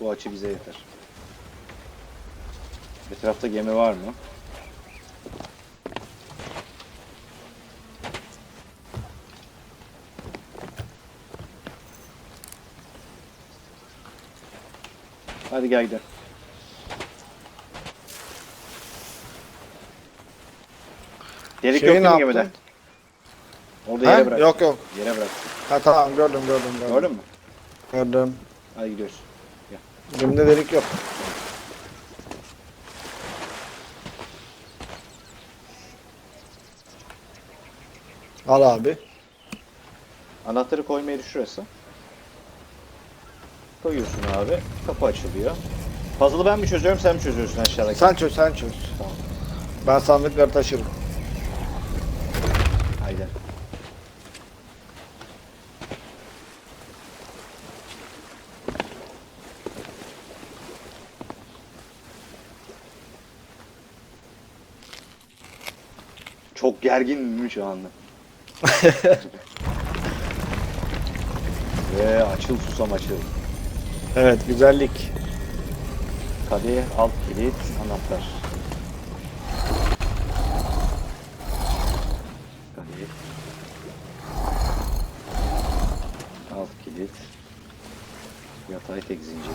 Bu açı bize yeter. Etrafta gemi var mı? Hadi gel gidelim. Delik Şeyi yok değil mi gemide? Orada yere bırak. Yok yok. Yere bırak. Ha tamam gördüm gördüm gördüm. Gördün mü? Gördüm. Hadi gidiyoruz. Elimde delik yok. Al abi. Anahtarı koymayı yeri şurası. Koyuyorsun abi. Kapı açılıyor. Puzzle'ı ben mi çözüyorum sen mi çözüyorsun aşağıdaki? Sen çöz sen çöz. Tamam. Ben sandıkları taşırım. Haydi. Çok gerginim şu anda. Ve açıl susam açıl. Evet güzellik. Kadeh, alt kilit, anahtar. Kadeh. Alt kilit. Yatay tek zincir.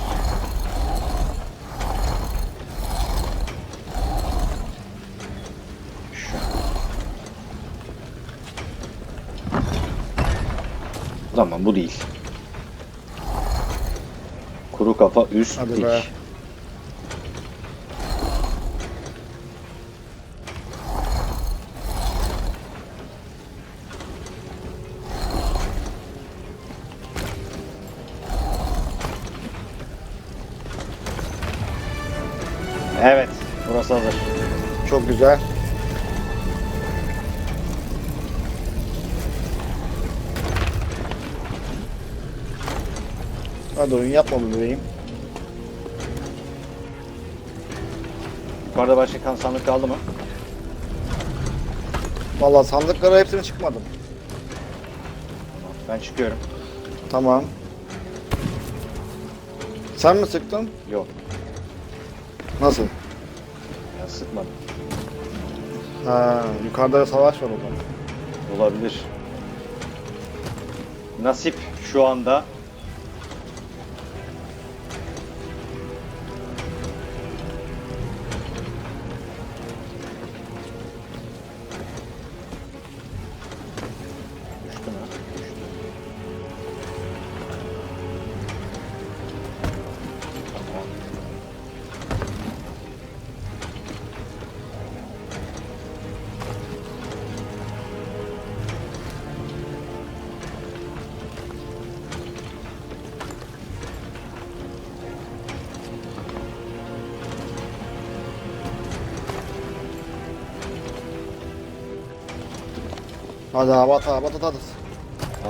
Tamam bu değil. Kuru kafa üst Hadi dik. be. Hadi oyun yapma bu bebeğim. Yukarıda başka kan sandık kaldı mı? Vallahi sandıklara hepsini çıkmadım. Ben çıkıyorum. Tamam. Sen mi sıktın? Yok, Nasıl? ya sıkmadım. Ha, yukarıda savaş var o zaman. Olabilir. Nasip şu anda Hadi abi at abi at at at.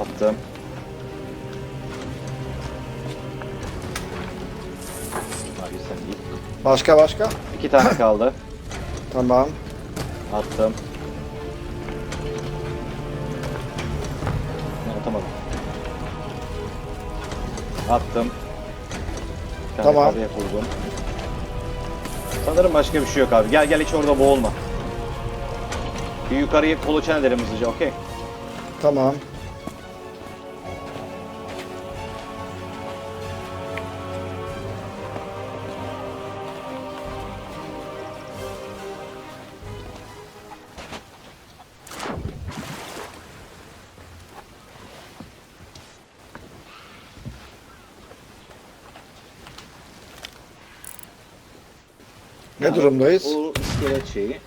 Attım. Abi sen değil. Başka başka? İki tane kaldı. Tamam. Attım. Ne, Atamadım. Attım. Bir tane Tamam. kadeh buldum. Sanırım başka bir şey yok abi. Gel gel hiç orada boğulma. Bir yukarıyı kolaçan edelim hızlıca okey. Tamam. Ne durumdayız? O iskelet şeyi.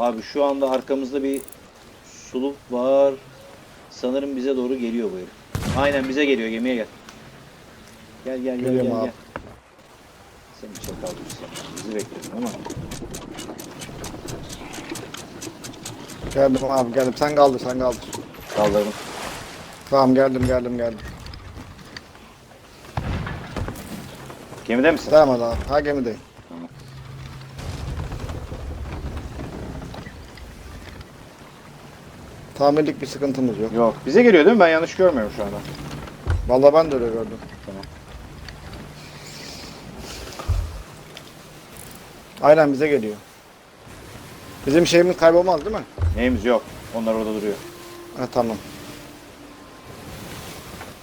Abi şu anda arkamızda bir suluk var. Sanırım bize doğru geliyor bu herif. Aynen bize geliyor gemiye gel. Gel gel gel Geliyorum gel. abi. gel. Seni çakal sen. Bizi bekliyorsun ama. Geldim abi geldim. Sen kaldır sen kaldır. Kaldırdım. Tamam geldim geldim geldim. Gemide misin? Hadi abi. Ha gemideyim. Tamirlik bir sıkıntımız yok. Yok. Bize geliyor değil mi? Ben yanlış görmüyorum şu anda. Vallahi ben de öyle gördüm. Tamam. Aynen bize geliyor. Bizim şeyimiz kaybolmaz değil mi? Neyimiz yok. Onlar orada duruyor. Ha tamam.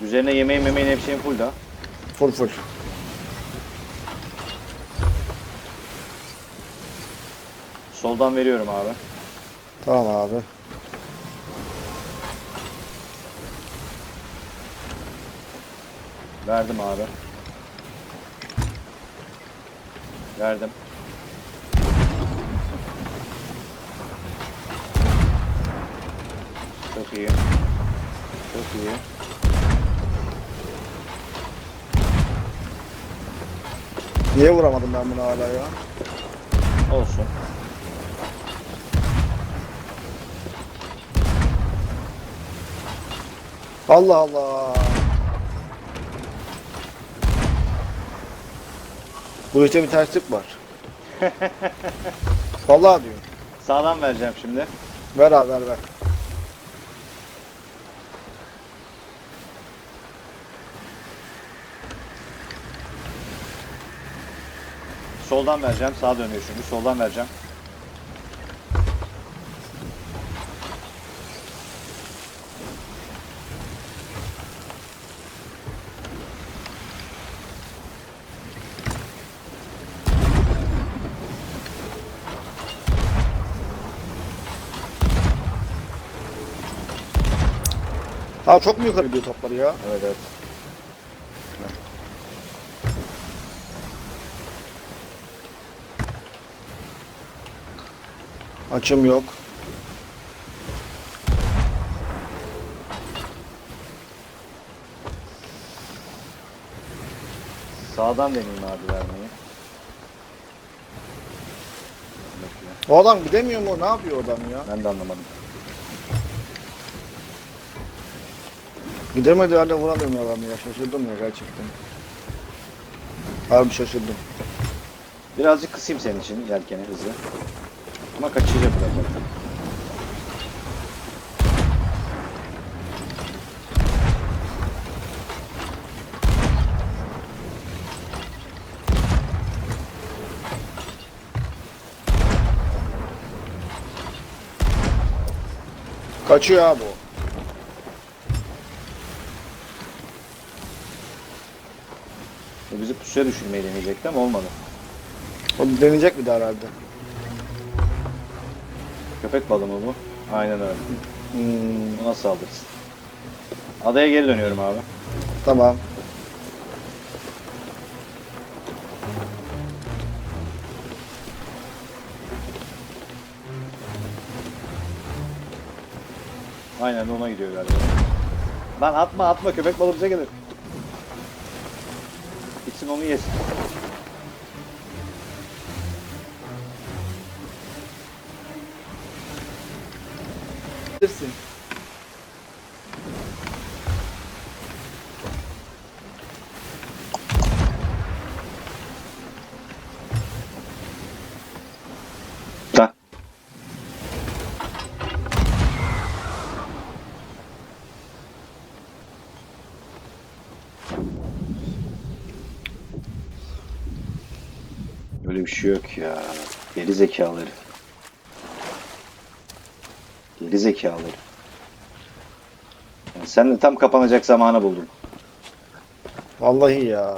Üzerine yemeğin memeğin hep şeyin full da. Full full. Soldan veriyorum abi. Tamam abi. Verdim abi. Verdim. Çok iyi. Çok iyi. Niye vuramadım ben bunu hala ya? Olsun. Allah Allah. Bu işte bir terslik var. Vallahi diyor. Sağdan vereceğim şimdi. Ver abi ver ver. Soldan vereceğim. Sağa dönüyor şimdi. Soldan vereceğim. Ha çok mu yukarı gidiyor topları ya? Evet evet. Açım yok. Sağdan deneyeyim abi vermeyi. O adam gidemiyor mu? Ne yapıyor o adam ya? Ben de anlamadım. Gidemedi hala vuramıyorum ya adamı ya. Şaşırdım ya gerçekten. Harbi şaşırdım. Birazcık kısayım senin için yelkeni hızı. Ama kaçacak biraz. Kaçıyor abi o. Pusuya düşürmeyi deneyecekti ama olmadı. O deneyecek bir daha herhalde. Köpek balığı mı bu? Aynen öyle. Hmm, Ona saldırsın. Adaya geri dönüyorum abi. tamam. Aynen ona gidiyor galiba. Lan atma atma köpek balığı bize gelir. Gitsin onu. Bir şey yok ya. Geri zekalı herif. Geri zekalı herif. Yani sen de tam kapanacak zamanı buldun. Vallahi ya.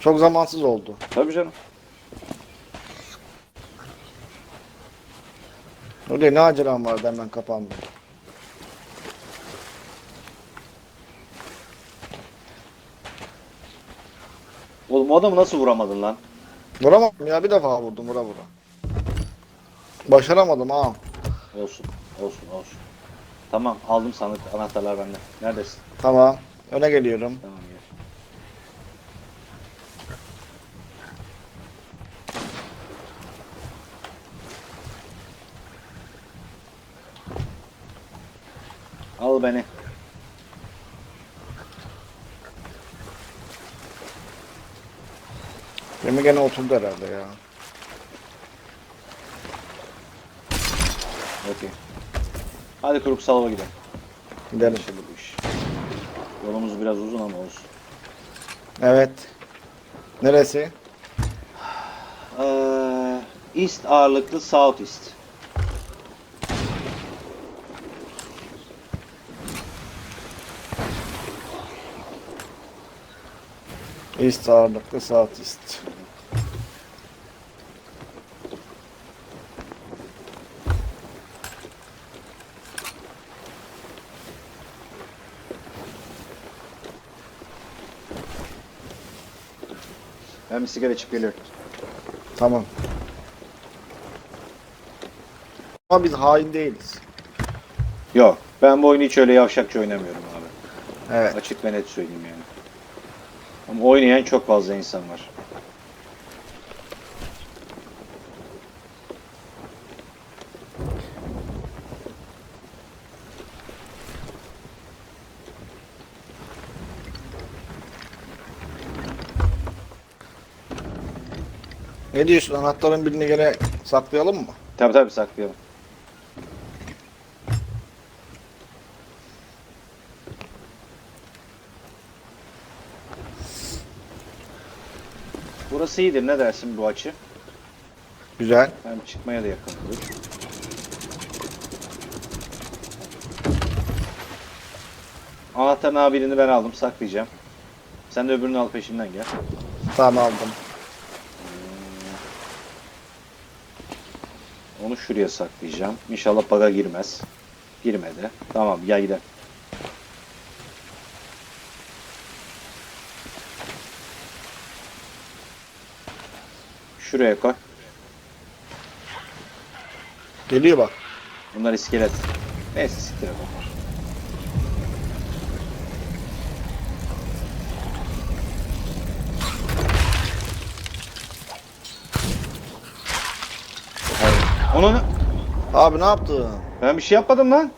Çok zamansız oldu. Tabii canım. Öyle ne acelem vardı hemen kapandı. Oğlum o adamı nasıl vuramadın lan? Vuramadım ya bir defa vurdum vura vura. Başaramadım ha. Olsun, olsun, olsun. Tamam, aldım sandık anahtarlar bende. Neredesin? Tamam. Öne geliyorum. Tamam gel. Al beni. Gemi gene oturdu herhalde ya. Okey. Hadi Kuruk Salva gidelim. Gidelim. Anlaşıldı bu iş. Yolumuz biraz uzun ama olsun. Evet. Neresi? Ee, East ağırlıklı South East. East ağırlıklı South East. Ben bir sigara içip geliyorum. Tamam. Ama biz hain değiliz. Yok. Ben bu oyunu hiç öyle yavşakça oynamıyorum abi. Evet. Açık ve net söyleyeyim yani. Ama oynayan çok fazla insan var. Ne diyorsun? Anahtarın birini gene saklayalım mı? Tabi tabi saklayalım. Burası iyidir ne dersin bu açı? Güzel. Hem çıkmaya da yakın olur. Anahtarın abi birini ben aldım saklayacağım. Sen de öbürünü al peşimden gel. Tamam aldım. Onu şuraya saklayacağım. İnşallah baga girmez. Girmedi. Tamam gel gidelim. Şuraya koy. Geliyor bak. Bunlar iskelet. Neyse siktir et onlar. Onu ne- Abi ne yaptın? ben bir şey yapmadım lan.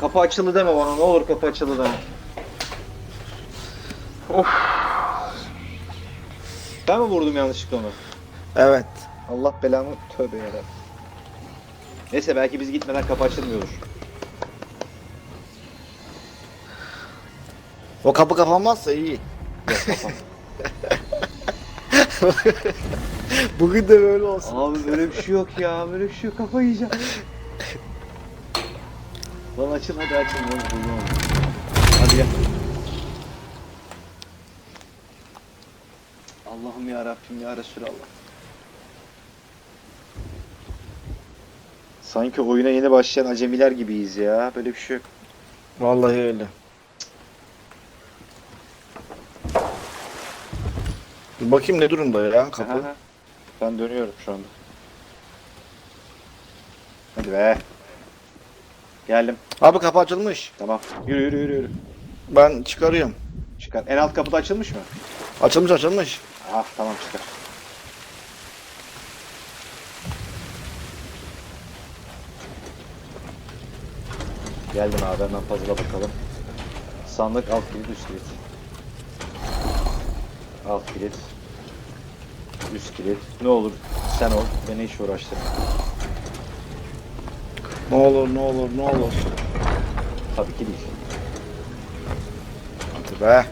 Kapı açıldı deme bana ne olur kapı açıldı deme. Of. Ben mi vurdum yanlışlıkla onu? Evet. Allah belamı tövbe yarabbim. Neyse belki biz gitmeden kapı açılmıyordur. O kapı kapanmazsa iyi. Yok kapan. Bugün de böyle olsun. Abi böyle bir şey yok ya. Böyle bir şey yok. Kafa yiyeceğim. Lan açıl hadi açıl. Lan. Hadi gel. Allah'ım ya Rabbim ya Resulallah. Sanki oyuna yeni başlayan acemiler gibiyiz ya. Böyle bir şey yok. Vallahi öyle. Bakayım ne durumda ya kapı. Aha. Ben dönüyorum şu anda. Hadi be. Geldim. Abi kapı açılmış. Tamam. Yürü yürü yürü yürü. Ben çıkarıyorum. Çıkar. En alt kapı da açılmış mı? Açılmış açılmış. Ah tamam çıkar. Geldim abi hemen puzzle'a bakalım. Sandık alt kilit üst kilit. Alt kilit. Üst kilit. Ne olur sen ol. Beni hiç uğraştırma. Ne olur ne olur ne olur. Tabii ki değil. Hadi be.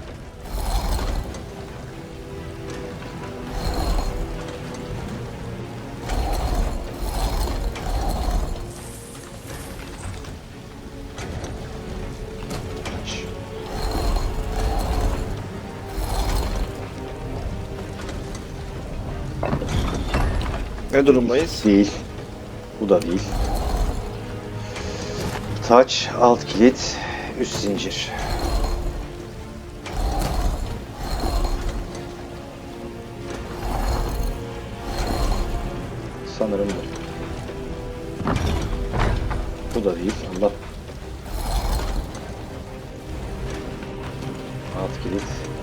Ne durumdayız? Değil. Bu da değil. Taç, alt kilit, üst zincir. Sanırım bu. Bu da değil. Allah. Alt kilit.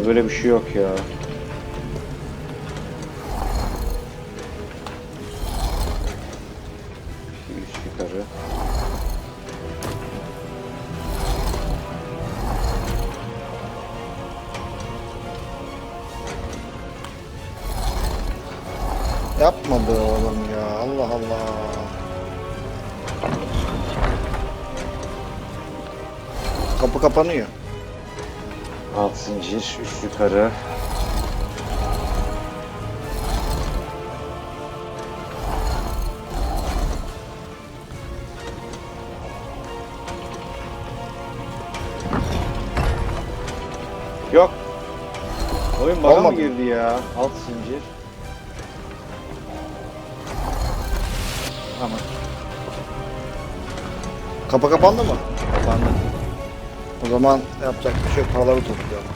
Abi böyle bir şey yok ya. Üst yukarı. Yapma be oğlum ya. Allah Allah. Kapı kapanıyor. Alt zincir, üst yukarı. Yok. Oyun bana mı Olmadı. girdi ya? Alt zincir. Ama Kapı kapandı mı? kapandı. O zaman yapacak bir şey yok. Paraları topluyorum.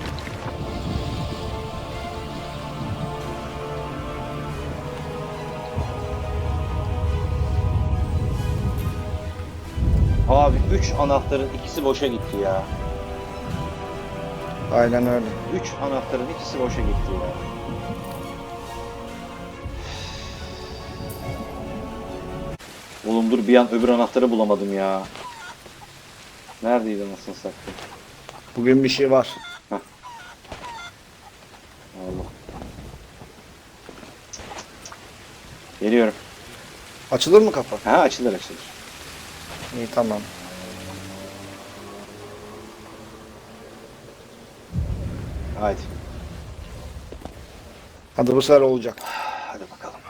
Abi 3 anahtarın ikisi boşa gitti ya. Aynen öyle. 3 anahtarın ikisi boşa gitti ya. Oğlum dur bir an öbür anahtarı bulamadım ya. Neredeydi anasını satayım? Bugün bir şey var. Allah. Geliyorum. Açılır mı kapı? Ha açılır açılır. İyi tamam. Haydi. Hadi bu sefer olacak. Hadi bakalım.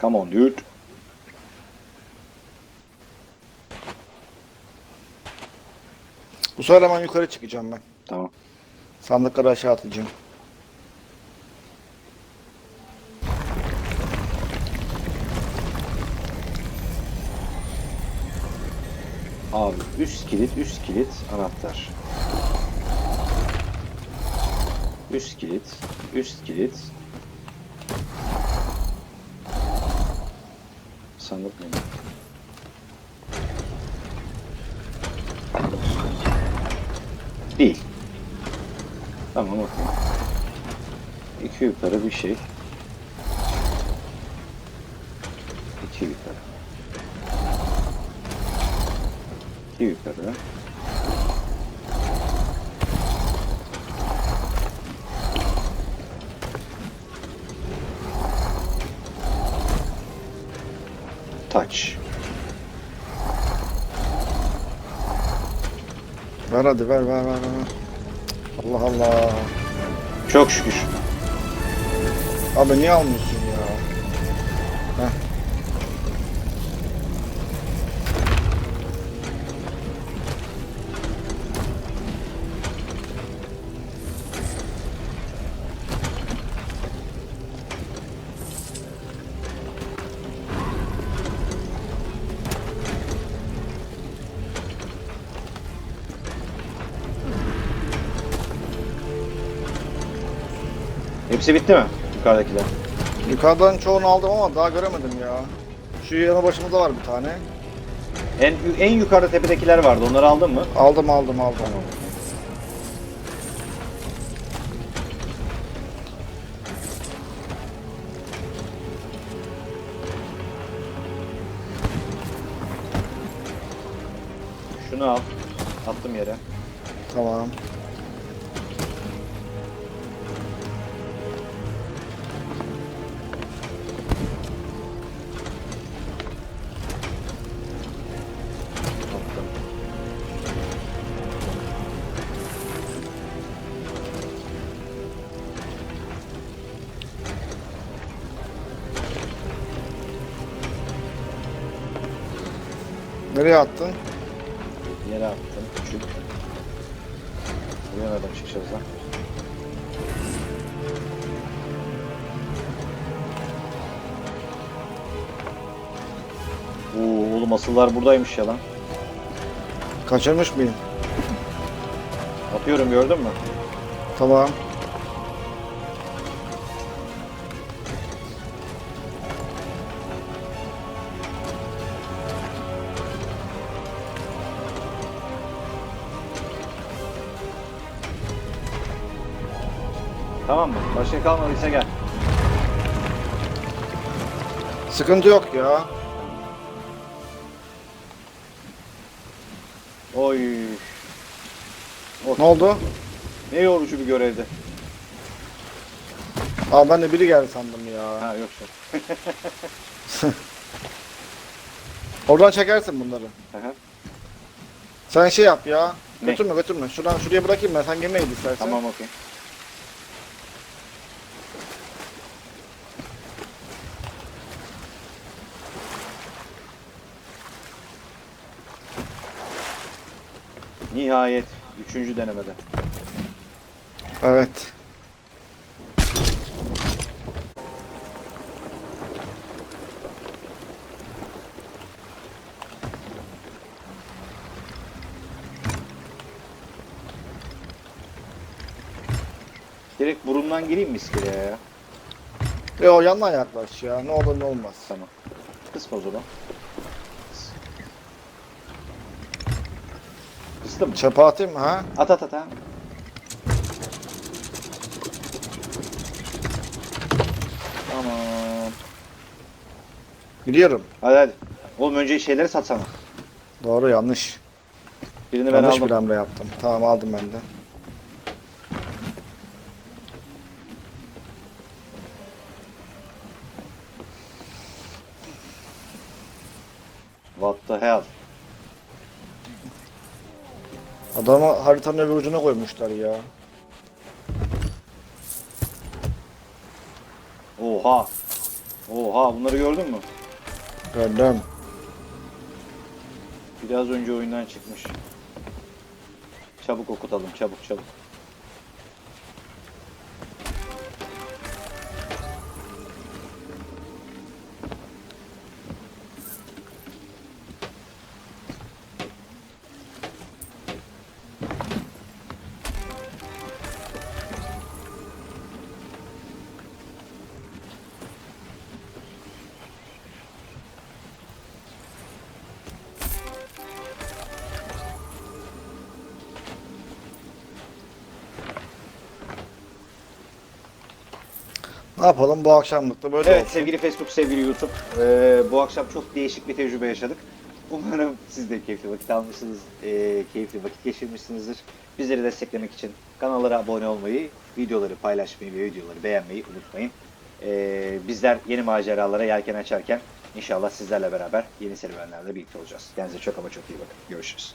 Come on dude. Sefer hemen yukarı çıkacağım ben. Tamam. Sandıkları aşağı atacağım. Abi üst kilit, üst kilit, anahtar. Üst kilit, üst kilit. Sandık mı? Değil. Tamam okey. İki yukarı bir şey. İki yukarı. İki yukarı. Ver hadi ver ver ver ver. Allah Allah. Çok şükür. Abi niye almıyorsun Hepsi bitti mi? Yukarıdakiler. Yukarıdan çoğunu aldım ama daha göremedim ya. Şu yanı başımızda var bir tane. En, en yukarıda tepedekiler vardı. Onları aldın mı? Aldım aldım aldım. Şunu al. Attım yere. Tamam. Nereye attın? Yere attım. Küçük. Buraya nereden çıkacağız lan? Oo, oğlum asıllar buradaymış ya lan. Kaçırmış mıyım? Atıyorum gördün mü? Tamam. Başka kalmadıysa gel. Sıkıntı yok ya. Oy. Ne oldu? Ne yorucu bir görevdi. Aa ben de biri geldi sandım ya. Ha yok. Oradan çekersin bunları. Aha. Sen şey yap ya. Ne? Götürme götürme. Şuradan şuraya bırakayım ben. Sen gemiye git istersen. Tamam okey. Nihayet üçüncü denemede. Evet. Direkt burundan gireyim mi iskeleye ya? Yo yandan yaklaş ya. Ne olur ne olmaz. Tamam. Kısma o zaman. Mı? Çöpe atayım mı ha? At at at ha. Tamam. Gidiyorum. Hadi hadi. Oğlum önce şeyleri satsana. Doğru yanlış. Birini ben yanlış aldım. bir hamle yaptım. Tamam aldım ben de. What the hell? Adamı haritanın öbür ucuna koymuşlar ya. Oha. Oha bunları gördün mü? Gördüm. Biraz önce oyundan çıkmış. Çabuk okutalım çabuk çabuk. Ne yapalım bu akşamlık da böyle Evet olsun. sevgili Facebook, sevgili YouTube. Ee, bu akşam çok değişik bir tecrübe yaşadık. Umarım siz de keyifli vakit almışsınız, ee, keyifli vakit geçirmişsinizdir. Bizleri desteklemek için kanallara abone olmayı, videoları paylaşmayı ve videoları beğenmeyi unutmayın. Ee, bizler yeni maceralara yelken açarken inşallah sizlerle beraber yeni serüvenlerde birlikte olacağız. Kendinize çok ama çok iyi bakın. Görüşürüz.